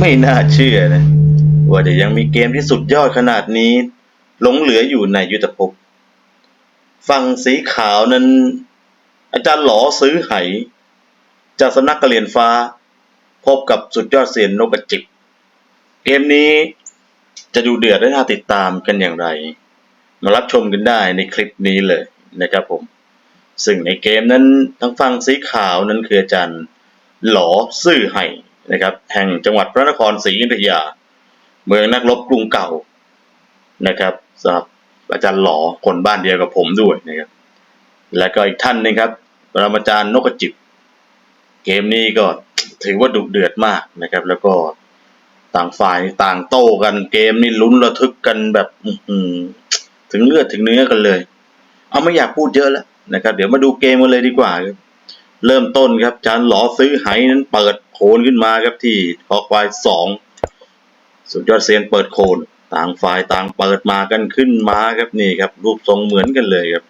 ไม่น่าเชื่อนะ ว่าจะยังมีเกมที่สุดยอดขนาดนี้ หลงเหลืออยู่ในยุทธภพฝั่งสีขาวนั้น อาจารย์หลอซื้อไห จากสนักกระเรียนฟ้า พบกับสุดยอดเซียนนกกระจิบ เกมนี้จะดูเดือดและน่าติดตามกันอย่างไร มารับชมกันได้ในคลิปนี้เลยนะครับผม ซึ่งในเกมนั้นทั้งฝั่งสีขาวนั้นคืออาจารย์หลอซื่อไห่ นะครับแห่งจังหวัดพระนครศรีอยุธยา เมืองนักรบกรุงเก่านะครับสำหรับอาจารย์หลอคนบ้านเดียวกับผมด้วยนะครับและก็อีกท่านหนึงครับปรมาจารย์นกกระจิบเกมนี้ก็ถือว่าดุเดือดมากนะครับ แล้วก็ต่างฝ่ายต่างโต้กันเกมนี่ลุ้นระทึกกันแบบอืถึงเลือดถึงเนื้อกันเลย เอาไม่อยากพูดเยอะแล้วนะครับ เดี๋ยวมาดูเกมกันเลยดีกว่าครับ เริ่มต้นครับจานหลอซื้อไหนั้นเปิดโคนขึ้นมาครับที่คอควายสองสุดยอดเซียนเปิดโคนต่างฝ่ายต่างเปิดมากันขึ้นมาครับนี่ครับ รูปทรงเหมือนกันเลยครับ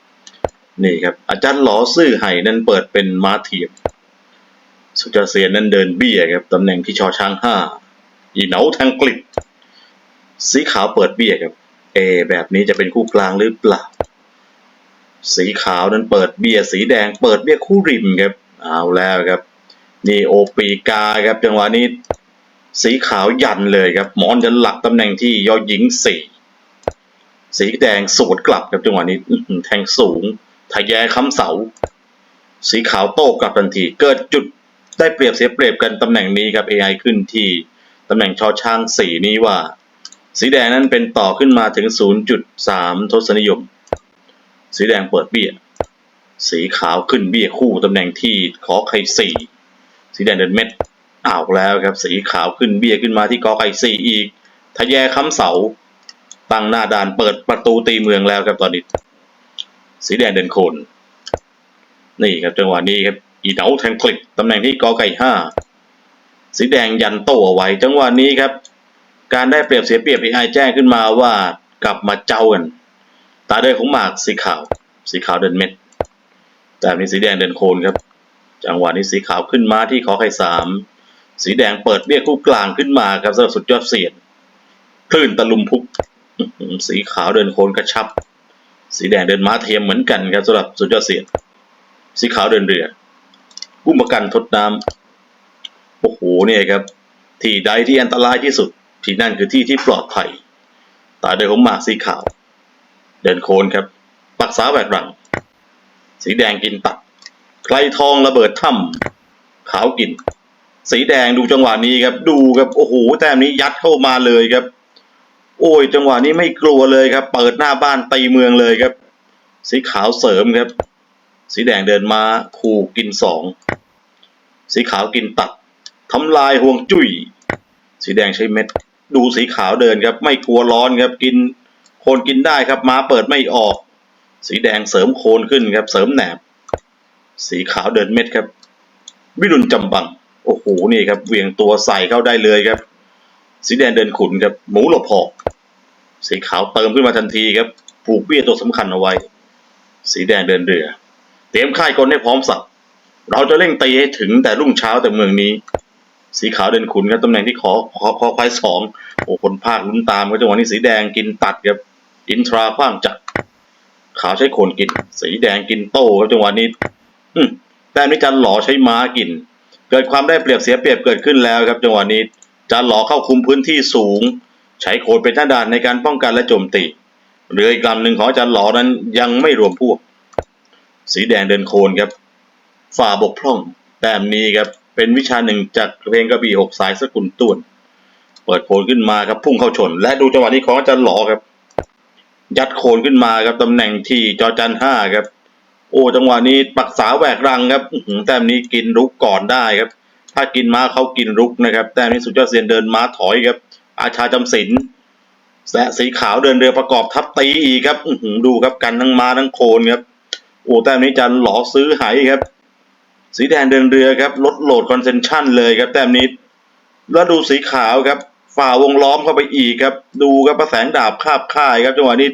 นี่ครับ อาจารย์หลอซื่อไห่นั้นเปิดเป็นม้าเทียมสุดยอดเซียนนั้นเดินเบี้ยครับตำแหน่งที่ชอช้างห้าอีเหนาแทงกลิบสีขาวเปิดเบี้ยครับ เอ แบบนี้จะเป็นคู่กลางหรือเปล่าสีขาวนั้นเปิดเบี้ยสีแดงเปิดเบี้ยคู่ริมครับ เอาแล้วครับ นี่โอปีกาครับจังหวะนี้ สีขาวยันเลยครับ หมอนจะหลักตำแหน่งที่ยอหญิงสี่สีแดงสวนกลับครับจังหวะนี้แทงสูงทะแยค้ำเสา สีขาวโต้กลับทันที เกิดจุดได้เปรียบเสียเปรียบกันตำแหน่งนี้ครับ AI ขึ้นที่ตำแหน่งชอช้างสี่นี้ว่า สีแดงนั้นเป็นต่อขึ้นมาถึง 0.3 ทศนิยม สีแดงเปิดเบี้ย สีขาวขึ้นเบี้ยคู่ตำแหน่งที่ขอไข่สี่สีแดงเดินเม็ดอ้าวแล้วครับ สีขาวขึ้นเบี้ยขึ้นมาที่กอไก่สี่อีกทะแยค้ำเสา ตั้งหน้าด่านเปิดประตูตีเมืองแล้วครับตอนนี้ สีแดงเดินโคนนี่ครับจังหวะนี้ครับอีเหนาแทงคลิกตำแหน่งที่กอไก่ห้าสีแดงยันโต้เอาไว้ จังหวะนี้ครับ การได้เปรียบเสียเปรียบไอแจ้งขึ้นมาว่ากลับมาเจ้ากัน ตาเดินของหมากสีขาว สีขาวเดินเม็ด แต่นี้สีแดงเดินโคนครับ จังหวะนี้สีขาวขึ้นมาที่ขอไข่สามสีแดงเปิดเบี้ยคู่กลางขึ้นมาครับสำหรับสุดยอดเสียนคลื่นตะลุมพุก สีขาวเดินโคนกระชับ สีแดงเดินม้าเทียมเหมือนกันครับสำหรับสุดยอดเสียนสีขาวเดินเรือกุ้มประกันทดน้ำโอ้โหเนี่ยครับ ที่ใดที่อันตรายที่สุด ที่นั่นคือที่ที่ปลอดภัยตาเดินของหมากสีขาว เดินโคนครับ ปักษาแหวกรัง สีแดงกินตัดใครทองระเบิดถ้ำขาวกิน สีแดงดูจังหวะนี้ครับ ดูครับโอ้โหแต้มนี้ยัดเข้ามาเลยครับ โอ้ยจังหวะนี้ไม่กลัวเลยครับ เปิดหน้าบ้านตีเมืองเลยครับ สีขาวเสริมครับ สีแดงเดินมาขู่กินสองสีขาวกินตัดทำลายห่วงจุ้ยสีแดงใช้เม็ด ดูสีขาวเดินครับ ไม่กลัวร้อนครับกิน คนกินได้ครับม้าเปิดไม่ออก สีแดงเสริมโคนขึ้นครับ เสริมแหนบ สีขาวเดินเม็ดครับ วิรุณจำบัง โอ้โหนี่ครับเวียงตัวใส่เข้าได้เลยครับ สีแดงเดินขุนครับ หมูหลบหอก สีขาวเติมขึ้นมาทันทีครับ ผูกเบี้ยตัวสำคัญเอาไว้ สีแดงเดินเรือ เตรียมค่ายกลให้พร้อมสับเราจะเร่งตีให้ถึงแต่รุ่งเช้าแต่เมืองนี้ สีขาวเดินขุนครับตำแหน่งที่ขอขอขอควายสองโอ้คนภาคลุ้นตามก็จังหวะนี้สีแดงกินตัดครับอินทราขว้างจัด ขาวใช้โคนกิน สีแดงกินโต้ครับจังหวะนี้แต่นี้จันหล่อใช้ม้ากิน เกิดความได้เปรียบเสียเปรียบเกิดขึ้นแล้วครับจังหวะนี้จันหล่อเข้าคุมพื้นที่สูง ใช้โคนเป็นท่าด่านในการป้องกันและโจมตีเรืออีกลำหนึ่งของจารย์หล่อนั้นยังไม่รวมพวก สีแดงเดินโคนครับ ฝ่าบกพร่องแต้มนี้ครับเป็นวิชาหนึ่งจากเพลงกระบี่หกสายสกุลต้วน เปิดโคนขึ้นมาครับพุ่งเข้าชน และดูจังหวะนี้ของอาจารย์หลอครับ ยัดโคนขึ้นมาครับตำแหน่งที่จอจันห้าครับ โอ้จังหวะนี้ปักษาแหวกรังครับแต้มนี้กินรุกก่อนได้ครับ ถ้ากินม้าเขากินรุกนะครับ แต้มนี้สุดยอดเซียนเดินม้าถอยครับ อาชาจำศีลและสีขาวเดินเรือประกอบทับตีอีกครับดูครับกันทั้งม้าทั้งโคนครับโอ้แต้มนี้จันหลอซื้อไหครับ สีแดงเดินเรือครับลดโหลดคอนเซนชั่นเลยครับแต้มนี้แล้วดูสีขาวครับ ฝ่าวงล้อมเข้าไปอีกครับ ดูครับประแสงดาบคาบค่ายครับจังหวะนี้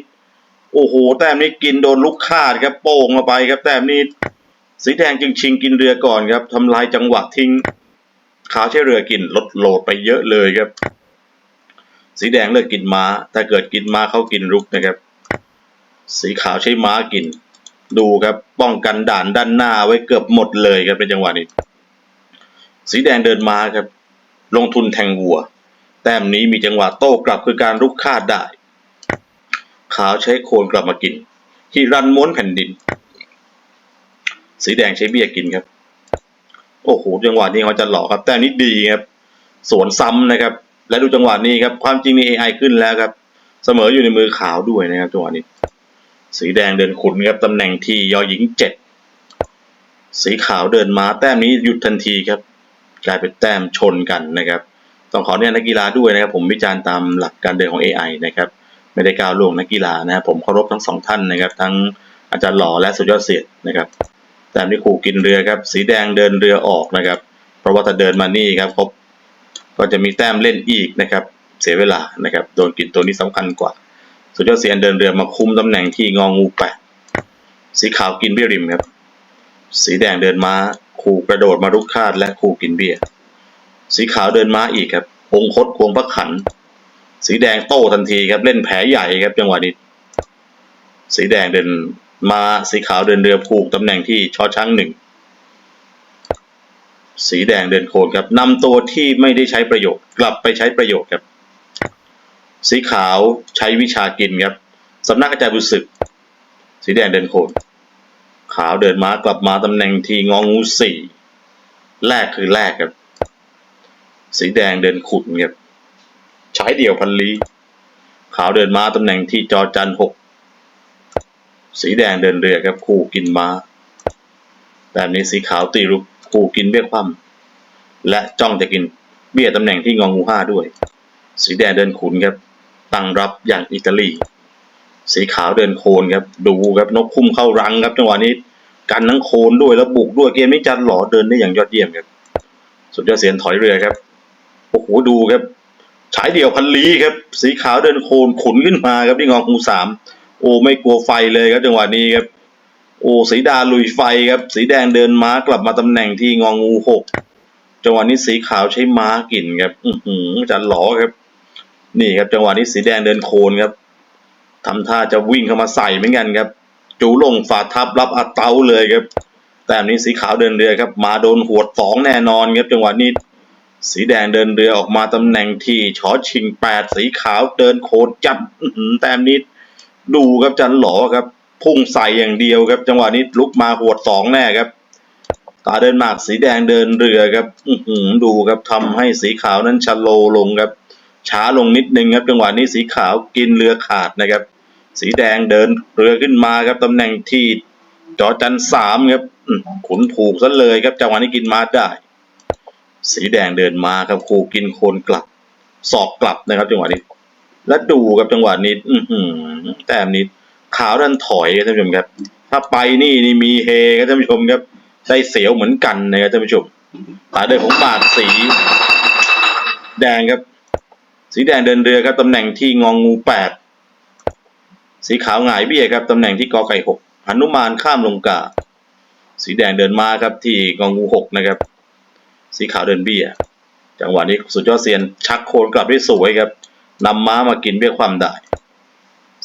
โอ้โห แต้มนี้กินโดนลูกคาดครับ โป่งเข้าไปครับ แต้มนี้ สีแดงจึงชิงกินเรือก่อนครับทำลายจังหวะทิ้งขาวใช้เรือกินลดโหลดไปเยอะเลยครับ สีแดงเลือกกินม้า ถ้าเกิดกินม้าเขากินรุกนะครับ สีขาวใช้ม้ากิน ดูครับป้องกันด่านด้านหน้าไว้เกือบหมดเลยครับเป็นจังหวะนี้ สีแดงเดินม้าครับ ลงทุนแทงวัว แต้มนี้มีจังหวะโต้กลับคือการรุกคาดได้ ขาวใช้โคนกลับมากินที่รันม้วนแผ่นดิน สีแดงใช้เบี้ยกินครับ โอ้โหจังหวะนี้เขาจะหลอกครับ แต่นี้ดีครับ สวนซ้ำนะครับ และดูจังหวะนี้ครับ ความจริงใน AI ขึ้นแล้วครับ เสมออยู่ในมือขาวด้วยนะครับจังหวะนี้ สีแดงเดินขุนครับตำแหน่งที่ยอหญิงเจ็ดสีขาวเดินมาแต้มนี้หยุดทันทีครับ กลายเป็นแต้มชนกันนะครับ ต้องขอเนี่ยนักกีฬาด้วยนะครับ ผมวิจารณ์ตามหลักการเดินของ AI นะครับ ไม่ได้ก้าวล่วงนักกีฬานะครับผมเคารพทั้งสองท่านนะครับ ทั้งอาจารย์หล่อและสุดยอดเสียดนะครับแต่นี่ขู่กินเรือครับ สีแดงเดินเรือออกนะครับ เพราะว่าถ้าเดินมานี่ครับครบก็จะมีแต้มเล่นอีกนะครับ เสียเวลานะครับโดนกินตัวนี้สำคัญกว่า สุดยอดเสียนเดินเรือมาคุมตำแหน่งที่งองูแปดสีขาวกินเบี้ยริมครับ สีแดงเดินม้าขู่กระโดดมารุกคาดและขู่กินเบี้ย สีขาวเดินม้าอีกครับองคตควงพระขัน สีแดงโต้ทันทีครับ เล่นแผลใหญ่ครับจังหวะนี้ สีแดงเดินมาสีขาวเดินเรือผูกตำแหน่งที่ชอช้างหนึ่ง สีแดงเดินโคนครับนำตัวที่ไม่ได้ใช้ประโยชน์ กลับไปใช้ประโยชน์ครับ สีขาวใช้วิชากินครับสำนักอาจายบุษึก สีแดงเดินโคนขาวเดินม้ากลับมาตำแหน่งที่งองูสี่แรกคือแรกครับ สีแดงเดินขุนครับใช้เดี่ยวพันลีขาวเดินม้าตำแหน่งที่จอจันหกสีแดงเดินเรือครับคู่กินม้าแบบนี้สีขาวตีรุกคู่กินเบี้ยคว่ำและจ้องจะกินเบี้ยตำแหน่งที่งองูห้าด้วย สีแดงเดินขุนครับตั้งรับอย่างอิตาลีสีขาวเดินโคนครับดูครับนกคุ้มเข้ารังครับจังหวะนี้กันทั้งโคนด้วยแล้วบุกด้วยเกมนี้จันหล่อเดินได้อย่างยอดเยี่ยมครับสุดยอดเสียนถอยเรือครับ โอ้โหดูครับฉายเดี่ยวพันลีครับ สีขาวเดินโคนขุนขึ้นมาครับที่งองูสามโอ้ไม่กลัวไฟเลยครับจังหวะนี้ครับ โอ้สีดาลุยไฟครับ สีแดงเดินม้ากลับมาตำแหน่งที่งองงูหกจังหวะนี้สีขาวใช้ม้ากินครับ อือหือจันหลอครับ นี่ครับจังหวะนี้สีแดงเดินโคนครับทำท่าจะวิ่งเข้ามาใส่เหมือนกันครับ จูลงฝาทับรับอัดเตาเลยครับ แต่อันนี้สีขาวเดินเรือครับ มาโดนหวดสองแน่นอนครับจังหวะนี้ สีแดงเดินเรือออกมาตำแหน่งที่ชอชิงแปดสีขาวเดินโคดจับแต้มนี้ดูครับจันหลอครับ พุ่งใส่อย่างเดียวครับ จังหวะนี้ลุกมาหวดสองแน่ครับ ตาเดินหมากสีแดงเดินเรือครับอืดูครับทำให้สีขาวนั้นชะโลลงครับ ช้าลงนิดนึงครับ จังหวะนี้สีขาวกินเรือขาดนะครับ สีแดงเดินเรือขึ้นมาครับตำแหน่งที่จอจันสามครับขุนผูกซะเลยครับ จังหวะนี้กินมาได้ สีแดงเดินมาครับคู่กินโคนกลับ สอกกลับนะครับ จังหวะนี้ และดูครับจังหวะนี้ อืแต้มนี้ขาวดันถอยครับท่านผู้ชมครับ ถ้าไปนี่นี่มีเฮครับท่านผู้ชมครับ ได้เสียวเหมือนกันนะครับท่านผู้ชมตาเดินของบาดสี แดงครับ สีแดงเดินเรือครับตำแหน่งที่งองงูแปดสีขาวหงายเบี้ยครับตำแหน่งที่กอไก่หกหนุมานข้ามลงกาสีแดงเดินมาครับที่งองงูหกนะครับ สีขาวเดินเบี้ย จังหวะนี้สุดยอดเซียน ชักโคนกลับได้สวยครับนำม้ามากินเบี้ยความได้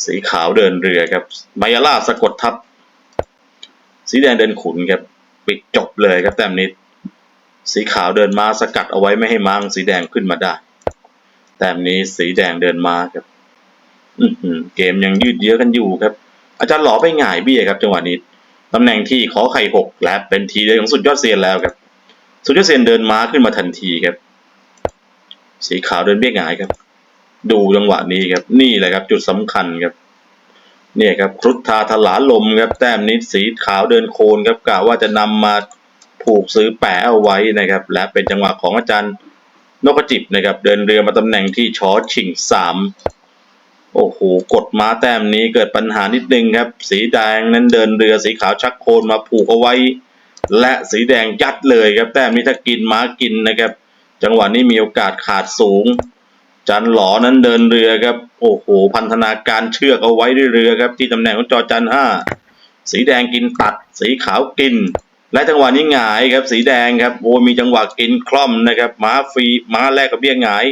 สีขาวเดินเรือครับ มายาลาสะกดทับ สีแดงเดินขุนครับ ปิดจบเลยครับแต้มนี้สีขาวเดินมาสกัดเอาไว้ไม่ให้ม้างสีแดงขึ้นมาได้ แต้มนี้สีแดงเดินมาครับอืเกมยังยืดเยื้อกันอยู่ครับ อาจารย์หลอไปหง่ายเบี้ยครับจังหวะนี้ตำแหน่งที่ขอไข่หกและเป็นทีเดียวของสุดยอดเซียนแล้วครับ สุดยเซนเดินม้าขึ้นมาทันทีครับ สีขาวเดินเบี้ยหงายครับ ดูจังหวะนี้ครับ นี่แหละครับ จุดสำคัญครับ เนี่ยครับครุฑทาทลาลมครับ แต้มนี้สีขาวเดินโคนครับกะว่าจะนำมาผูกซื้อแปะเอาไว้นะครับ และเป็นจังหวะของอาจารย์นกจิบนะครับ เดินเรือมาตำแหน่งที่ชอชิงสามโอ้โหกดม้าแต้มนี้เกิดปัญหานิดนึงครับ สีแดงนั้นเดินเรือสีขาวชักโคนมาผูกเอาไว้ และสีแดงยัดเลยครับแต้มนี้ถ้ากินม้ากินนะครับ จังหวะนี้มีโอกาสขาดสูง จันหลอนั้นเดินเรือครับ โอ้โห พันธนาการเชือกเอาไว้ด้วยเรือครับ ที่ตำแหน่งของจอจันห้าสีแดงกินตัด สีขาวกิน และจังหวะนี้หงายครับ สีแดงครับโอ้มีจังหวะกินคล่อมนะครับม้าฟรีม้าแรกกับเบี้ยหงาย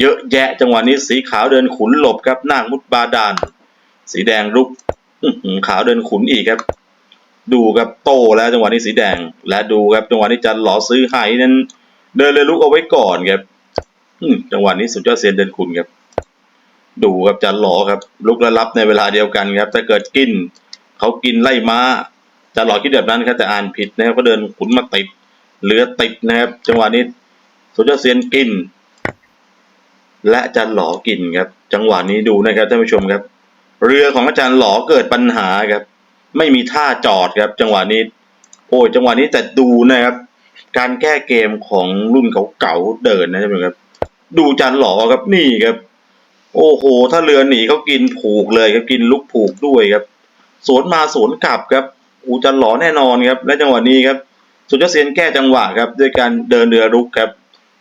เยอะแยะจังหวะนี้สีขาวเดินขุนหลบครับนางมุดบาดาลสีแดงลุกขาวเดินขุนอีกครับ ดูครับโตแล้วจังหวะนี้สีแดง และดูครับจังหวะนี้จันหล่อซื้อไหนั้น เดินเลยลุกเอาไว้ก่อนครับจังหวะนี้สุดยอดเซียนเดินขุนครับ ดูครับจันหล่อครับ ลุกและรับในเวลาเดียวกันครับถ้าเกิดกินเขากินไล่ม้าจันหล่อคิดแบบนั้นครับแต่อ่านผิดนะครับก็เดินขุนมาติดเหลือติดนะครับ จังหวะนี้สุดยอดเซียนกิน และจารย์หลอกินครับ จังหวะนี้ดูนะครับท่านผู้ชมครับ เรือของอาจารย์หลอเกิดปัญหาครับ ไม่มีท่าจอดครับ จังหวะนี้ โอ้ยจังหวะนี้แต่ดูนะครับ การแก้เกมของรุ่นเก่าๆเดินนะท่านผู้ชมครับ ดูจารย์หล่อครับนี่ครับ โอ้โห ถ้าเรือหนีเขากินผูกเลยครับกินลุกผูกด้วยครับ สวนมาสวนกลับครับอูจันหล่อแน่นอนครับ และจังหวะนี้ครับ สุดยอดเซียนแก้จังหวะครับ ด้วยการเดินเรือรุกครับ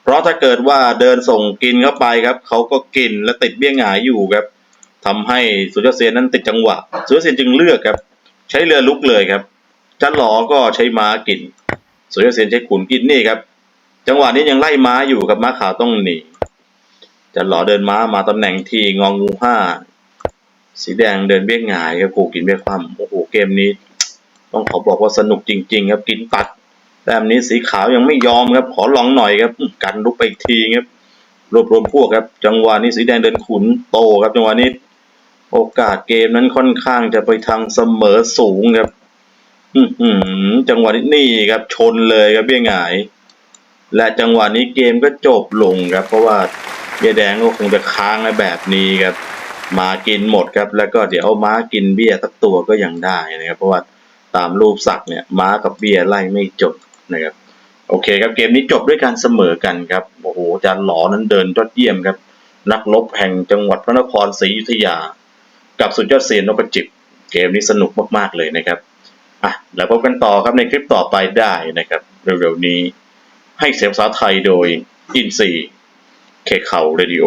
เพราะถ้าเกิดว่าเดินส่งกินเข้าไปครับเขาก็กินและติดเบี้ยงหงายอยู่ครับทำให้สุดยอดเซียนนั้นติดจังหวะ สุดยอดเซียนจึงเลือกครับ ใช้เรือลุกเลยครับจันหลอก็ใช้ม้ากินสุดยเซียนใช้ขุนกินนี่ครับ จังหวะนี้ยังไล่ม้าอยู่ครับม้าขาวต้องหนีจันหลอเดินม้ามาตำแหน่งที่งองงูห้าสีแดงเดินเบี้ยหงายครับกูกินเบี้ยคว่ำโอ้โหเกมนี้ ต้องขอบอกว่าสนุกจริง ๆ ครับกินตัดแต้มนี้สีขาวยังไม่ยอมครับ ขอลองหน่อยครับ กันลุกไปอีกทีครับรวบรวมพวกครับ จังหวะนี้สีแดงเดินขุนโตครับจังหวะนี้ โอกาสเกมนั้นค่อนข้างจะไปทางเสมอสูงครับ อือหือจังหวะนี้นี่ครับชนเลยครับเบี้ยหงาย และจังหวะนี้เกมก็จบลงครับ เพราะว่าเบี้ยแดงก็คงจะค้างในแบบนี้ครับมากินหมดครับ แล้วก็เดี๋ยวเอาม้ากินเบี้ยสักตัวก็ยังได้นะครับ เพราะว่าตามรูปสักเนี่ยม้ากับเบี้ยไล่ไม่จบนะครับโอเคครับเกมนี้จบด้วยการเสมอกันครับโอ้โหอาจารย์หลอนั้นเดินยอดเยี่ยมครับ นักรบแห่งจังหวัดพระนครศรีอยุธยา กับสุดยอดเซียนนพจิบเกมนี้สนุกมากๆเลยนะครับอะแล้วพบกันต่อครับในคลิปต่อไปได้นะครับ เร็วๆนี้ให้เสียงภาษาไทยโดยอินซีเคเขาเรดิโอ